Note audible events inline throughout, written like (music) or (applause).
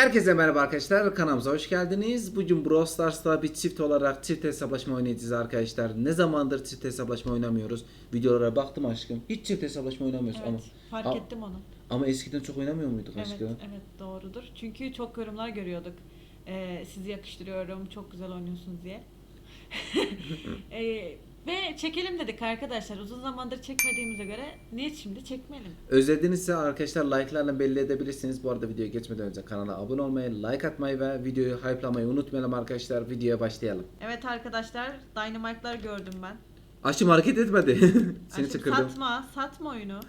Herkese merhaba arkadaşlar. Kanalımıza hoş geldiniz. Bugün Brawl Stars'ta bir çift olarak çift hesaplaşma oynayacağız arkadaşlar. Ne zamandır çift hesaplaşma oynamıyoruz. Videolara baktım aşkım. Hiç çift hesaplaşma oynamıyoruz ama. Evet, fark Al- ettim onu. Ama eskiden çok oynamıyor muyduk Evet, aşkım? evet doğrudur. Çünkü çok yorumlar görüyorduk. Ee, sizi yakıştırıyorum, çok güzel oynuyorsunuz diye. (laughs) Ee, ve çekelim dedik arkadaşlar. Uzun zamandır çekmediğimize göre niye şimdi çekmeyelim? Özledinizse arkadaşlar like'larla belli edebilirsiniz. Bu arada videoya geçmeden önce kanala abone olmayı, like atmayı ve videoyu hype'lamayı unutmayalım arkadaşlar. Videoya başlayalım. Evet arkadaşlar, Dynamite'lar gördüm ben. Aşkım hareket etmedi. (laughs) Seni Aşkım, çıkırdım. satma, satma oyunu.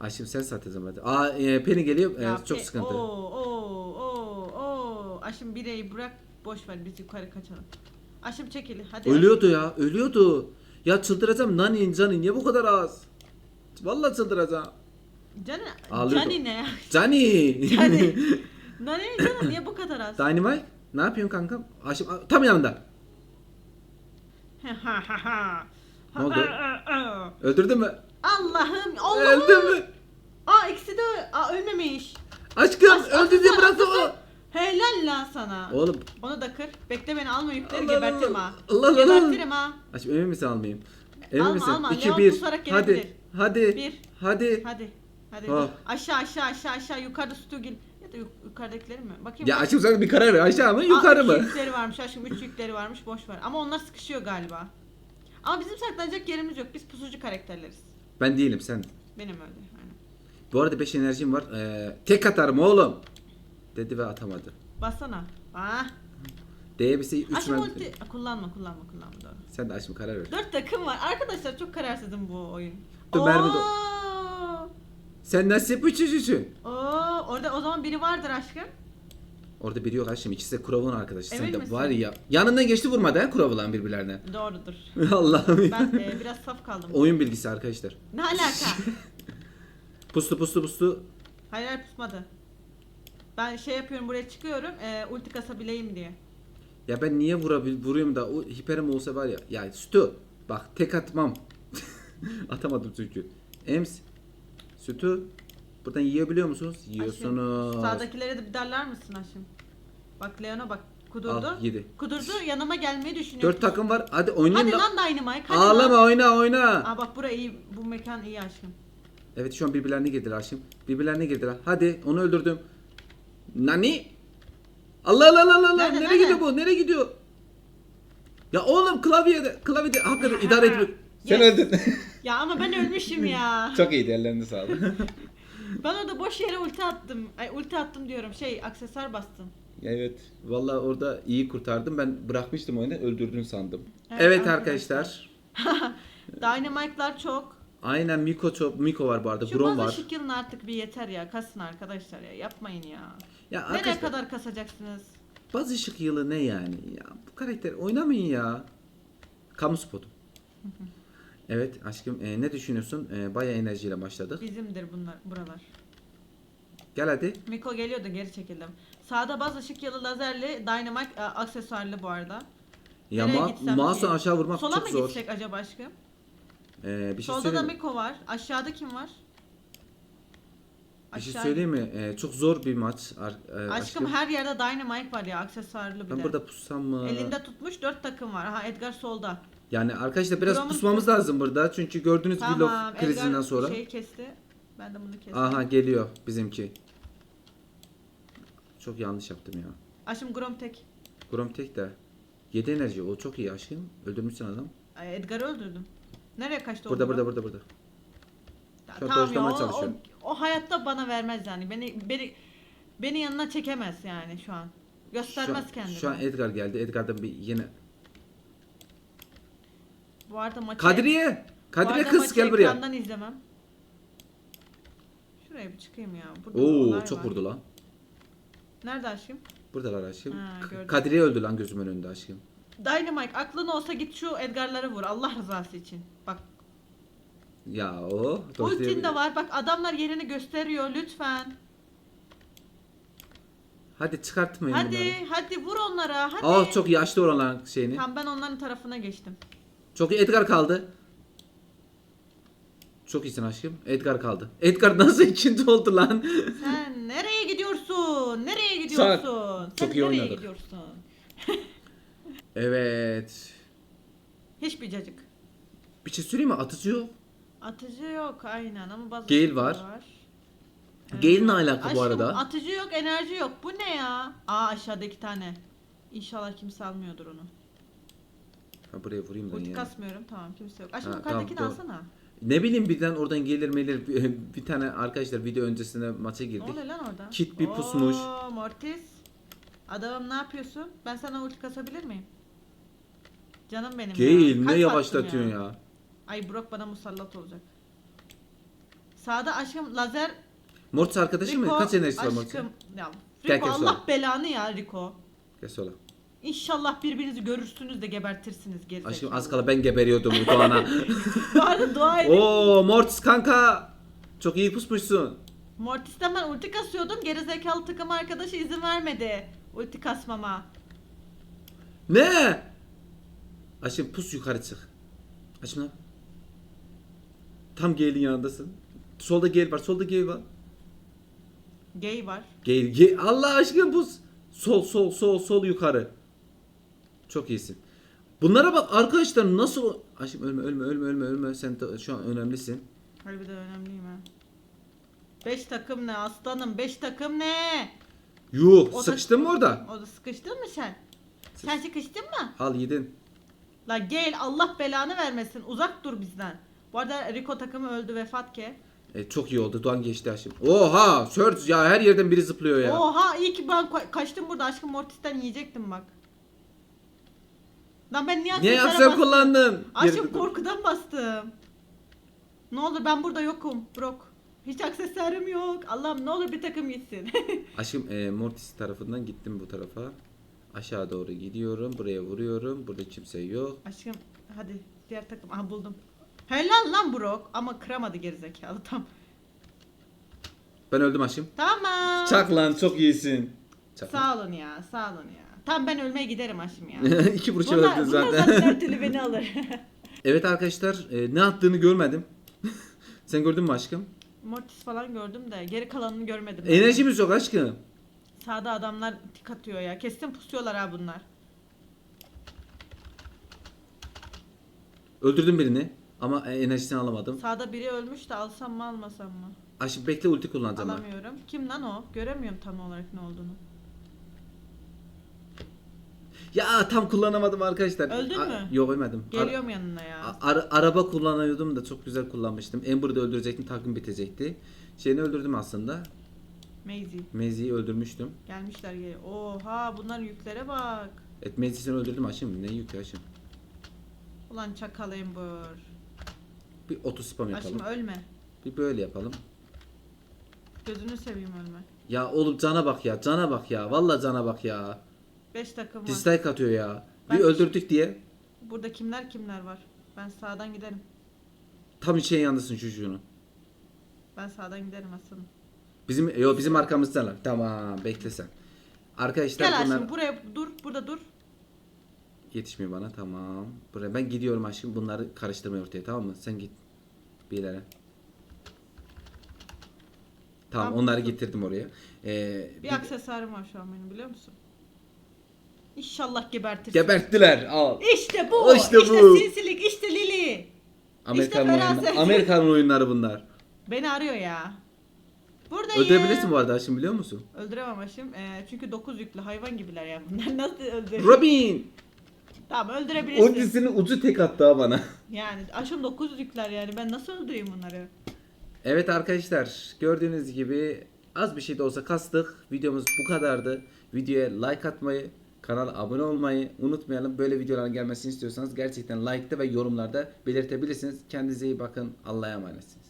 Aşkım sen satacağım hadi. Aa e, Penny geliyor. E, Ya çok pe- sıkıntı. Oo, oo, oo, oo. Aşkım bireyi bırak, boş ver biz yukarı kaçalım. Aşkım çekil, hadi. Ölüyordu ya, ölüyordu. Ya çıldıracağım. Nani, Cani niye bu kadar az? Vallahi çıldıracağım. Canı, Ağlıyordu. Cani ne ya? Cani. Cani. (laughs) Nane canı niye bu kadar az? Dynamite, ne yapıyorsun kankam? Aşım, tam yanında. Ne oldu? Öldürdün mü? Allah'ım Allah'ım. Öldü mü? Aa ikisi de Aa, ölmemiş. Aşkım As- öldü diye bıraktı o. Helal la sana. Oğlum. Onu da kır. Bekle beni alma yükleri Allah Allah. gebertirim ha. Allah Allah. Gebertirim ha. Aşkım emin misin almayayım? Emin Alma, misin? alma. 2 Leon 1. pusarak Hadi. Hadi. Bir. Hadi. Hadi. Hadi. Oh. Aşağı aşağı aşağı aşağı yukarıda Stugil. Ya da yuk- yukarıdakileri mi? Bakayım. Ya aşkım sen bir karar ver. Aşağı mı Aa, yukarı üç mı? yükleri varmış aşkım. Üç yükleri varmış. Boş ver. Ama onlar sıkışıyor galiba. Ama bizim saklanacak yerimiz yok. Biz pusucu karakterleriz. Ben değilim sen. Benim öyle. Aynen. Bu arada 5 enerjim var. Ee, tek atarım oğlum. Dedi ve atamadı. Bassana. Ah. Bir şey 3 Aşkım ulti. Kullanma kullanma kullanma doğru. Sen de aşkım karar ver. Dört takım var. Arkadaşlar çok kararsızım bu oyun. Dur, mermi de-! Sen nasıl çocuğusun? Oo, orada o zaman biri vardır aşkım. Orada biri yok aşkım. İkisi de Kurov'un arkadaşı. Sen Emin de misin? var ya. Yanından geçti vurmadı ha Kurov'lan birbirlerine. Doğrudur. (laughs) Allah'ım. Ben e, biraz saf kaldım. Oyun bilgisi arkadaşlar. Ne alaka? (laughs) Pustu pustu pustu. hayır hayır pusmadı. Ben şey yapıyorum buraya çıkıyorum e, ulti kasabileyim diye. Ya ben niye vurabil vuruyorum da o hiperim olsa var ya. Ya sütü. Bak tek atmam. (laughs) Atamadım çünkü. Ems. Sütü. Buradan yiyebiliyor musunuz? Yiyorsunuz. Aşkım, sağdakilere de bir darlar mısın aşkım? Bak Leon'a bak. Kudurdu. Al yedi. Kudurdu yanıma gelmeyi düşünüyor. Dört takım var. Hadi oynayın Hadi lan. lan Dynamite hadi Ağlama lan. oyna oyna. Aa bak bura iyi. Bu mekan iyi aşkım. Evet şu an birbirlerine girdiler aşkım. Birbirlerine girdiler. Hadi onu öldürdüm. Nani? Allah Allah Allah Allah. Nerede, Nereye nerede? gidiyor bu? Nereye gidiyor? Ya oğlum klavyede klavyede hakikaten idare etmiyor. Sen Yes. öldün. Ya ama ben ölmüşüm ya. (laughs) Çok iyiydi ellerine sağlık. (laughs) Ben orada boş yere ulti attım. Ay ulti attım diyorum. Şey aksesuar bastım. evet. Vallahi orada iyi kurtardım. Ben bırakmıştım oyunu öldürdün sandım. Evet, Evet arkadaşlar. (laughs) Dynamite'lar çok. Aynen Miko çok Miko var bu arada. Şu bazı var. şıkkılın artık bir yeter ya. Kasın arkadaşlar ya. Yapmayın ya. Ya Nereye arkadaşlar kadar kasacaksınız? bazı ışık yılı ne yani? Ya bu karakter oynamayın ya. Kamu spotu. (laughs) Evet aşkım e, ne düşünüyorsun? E, bayağı enerjiyle başladık. Bizimdir bunlar buralar. Gel hadi. Miko geliyordu geri çekildim. Sağda baz ışık yılı lazerli Dynamite e, aksesuarlı bu arada. Ya ma mouse'u aşağı vurmak Sola çok mı zor. gitsek acaba aşkım? E, bir şey Solda da söyleyeyim. mi? Miko var. Aşağıda kim var? Bir şey Aşağı- söyleyeyim mi? E, çok zor bir maç. ar- e, Aşkım, her yerde Dynamite var ya aksesuarlı bir Ben de. burada pussam mı? Elinde tutmuş dört takım var. Aha Edgar solda. Yani arkadaşlar biraz Buramız- pusmamız lazım burada. Çünkü gördüğünüz Tamam. vlog krizinden Edgar sonra. şeyi kesti. Ben de bunu kestim. Aha geliyor bizimki. Çok yanlış yaptım ya. Aşkım Grom tek. Grom tek de. 7 enerji o çok iyi aşkım. Öldürmüşsün adam. Ay, Edgar'ı öldürdüm. Nereye kaçtı o Burada burada burada burada. Ya, Şu an tamam ya, o, çalışıyorum. o, hayatta bana vermez yani. Beni beni beni yanına çekemez yani şu an. Göstermez şu, kendini. Şu an Edgar geldi. Edgar'dan bir yine. Bu arada maçı Kadriye! bu Kadriye arada kız maçı gel buraya. ekrandan izlemem. Şuraya bir çıkayım ya. Burada Oo çok vurdu lan. Nerede aşkım? Buradalar aşkım. Ha, K- gördüm. Kadriye öldü lan gözümün önünde aşkım. Dynamite aklın olsa git şu Edgar'ları vur Allah rızası için. Bak Ya o. ultin de var. Bak adamlar yerini gösteriyor lütfen. Hadi çıkartmayın bunları. Hadi hadi vur onlara hadi. Aa çok yaşlı olanların şeyini. Tamam ben onların tarafına geçtim. Çok iyi Edgar kaldı. Çok iyisin aşkım. Edgar kaldı. Edgar nasıl ikinci oldu lan? (laughs) Sen nereye gidiyorsun? Nereye gidiyorsun? gidiyorsun? Çok Sen iyi nereye oynadık. gidiyorsun? (laughs) Evet. Hiçbir cacık. Bir şey söyleyeyim mi? Atıcı yok. Atıcı yok aynen ama bazı Gale şeyler var. Evet. Gale ne alaka bu arada? atıcı yok enerji yok. Bu ne ya? Aa aşağıda iki tane. İnşallah kimse almıyordur onu. Ha, buraya vurayım ben Ulti ya. kasmıyorum tamam kimse yok. Aşkım Ha, yukarıdakini tamam, alsana. Ne bileyim birden oradan gelir melir bir, (laughs) bir tane arkadaşlar video öncesinde maça Ne girdik. oluyor lan orada? Kit bir pusmuş. Oo, Mortis. Adamım ne yapıyorsun? Ben sana ulti kasabilir miyim? Canım benim ya. Kalp ne yavaşlatıyorsun ya. Ay Brock bana musallat olacak. Sağda aşkım lazer Mortis arkadaşın mı? Rico, Kaç enerjisi var Mortis'in? aşkım. Ya, Rico gel Allah sonra. belanı ya Rico. Gel sola. İnşallah birbirinizi görürsünüz de gebertirsiniz gerizekalı. Aşkım az kala ben geberiyordum bu Doğan'a. (laughs) Bu arada dua edin. Oo Mortis kanka. Çok iyi pusmuşsun. Mortis'ten ben ulti kasıyordum. Gerizekalı takım arkadaşı izin vermedi. Ulti kasmama. Ne? Aşkım pus yukarı çık. Aşkım lan. Tam Gale'in yanındasın. Solda Gale var. Solda Gale var. Gay var. Gale, Gale. Allah aşkına pus. Sol sol sol sol yukarı. Çok iyisin. Bunlara bak arkadaşlar nasıl... Aşkım ölme ölme ölme ölme ölme. Sen de şu an önemlisin. Harbiden önemliyim ha. 5 takım ne aslanım 5 takım ne? Yuh O da- sıkıştın mı orada? O da sıkıştın mı sen? Sen sıkıştın mı? Al yedin. La gel Allah belanı vermesin uzak dur bizden. Bu arada Rico takımı öldü vefat ke. E, çok iyi oldu. Doğan geçti aşkım. Oha! Search ya her yerden biri zıplıyor ya. Oha iyi ki ben ka- kaçtım burada aşkım Mortis'ten yiyecektim bak. Lan ben niye Niye aksesuara aksesuar bastım? kullandın? Aşkım Geri- korkudan bastım. Ne olur ben burada yokum Brock. Hiç aksesuarım yok. Allah'ım ne olur bir takım gitsin. (laughs) Aşkım e, Mortis tarafından gittim bu tarafa. Aşağı doğru gidiyorum. Buraya vuruyorum. Burada kimse yok. aşkım hadi diğer takım. Aha buldum. Helal lan Brock ama kıramadı gerizekalı tam. Ben öldüm aşkım. Tamam. Çak lan çok iyisin. Çak. lan. Sağ olun ya sağ olun ya. Tam ben ölmeye giderim aşkım ya. (laughs) İki burç bunlar, bunlar zaten. zaten her (laughs) türlü beni alır. evet arkadaşlar e, ne attığını görmedim. (laughs) Sen gördün mü aşkım? Mortis falan gördüm de geri kalanını görmedim. Enerjimiz yok aşkım. Sağda adamlar tik atıyor ya. Kesin pusuyorlar ha bunlar. Öldürdüm birini. Ama e, enerjisini alamadım. Sağda biri ölmüş de alsam mı almasam mı? Aşkım bekle ulti kullanacağım ben. Alamıyorum. Kim lan o? Göremiyorum tam olarak ne olduğunu. Ya tam kullanamadım arkadaşlar. Öldün mü? Yok ölmedim. Geliyorum yanına ya. A- ara- araba kullanıyordum da çok güzel kullanmıştım. Amber'ı da öldürecektim takım bitecekti. Şeyini öldürdüm aslında. Maisie. Maisie'yi öldürmüştüm. Gelmişler geri. Oha bunlar yüklere bak. Evet Maisie'sini öldürdüm aşkım. Ne yük ya aşkım. Ulan çakal Ember. Bir oto spam yapalım. Aşkım ölme. Bir böyle yapalım. Gözünü seveyim ölme. Ya oğlum cana bak ya. Cana bak ya. Vallahi cana bak ya. 5 takım var. Dislike atıyor ya. Ben- Bir öldürdük diye. Burada kimler kimler var? Ben sağdan giderim. Tam içe yandısın çocuğunu. Ben sağdan giderim aslanım. Bizim yo bizim arkamızdalar. Tamam bekle sen. Arkadaşlar Gel bunlar aşkım buraya dur. Burada dur. yetişmiyor bana. Tamam. Buraya ben gidiyorum aşkım. Bunları karıştırmaya ortaya tamam mı? Sen git. Bir yere. Tamam Tamam, onları getirdim oraya. Ee, Bir bir- aksesuarım var şu an benim biliyor musun? İnşallah gebertirsin. Geberttiler. Al. İşte bu. İşte İşte, bu. sinsilik. işte Lili. Amerikan feraset. oyunları. Amerikan oyunları bunlar. Beni arıyor ya. Buradayım. Öldürebilirsin bu arada aşkım biliyor musun? Öldüremem aşkım. Ee, çünkü 9 yüklü hayvan gibiler ya (laughs) bunlar. Nasıl öldürür? Robin. tamam öldürebilirsin. Ultisinin ucu tek attı ha bana. (laughs) Yani aşkım 9 yükler yani ben nasıl öldüreyim bunları? Evet arkadaşlar gördüğünüz gibi az bir şey de olsa kastık. Videomuz bu kadardı. Videoya like atmayı, kanala abone olmayı unutmayalım. Böyle videoların gelmesini istiyorsanız gerçekten like'ta ve yorumlarda belirtebilirsiniz. Kendinize iyi bakın. Allah'a emanetsiniz.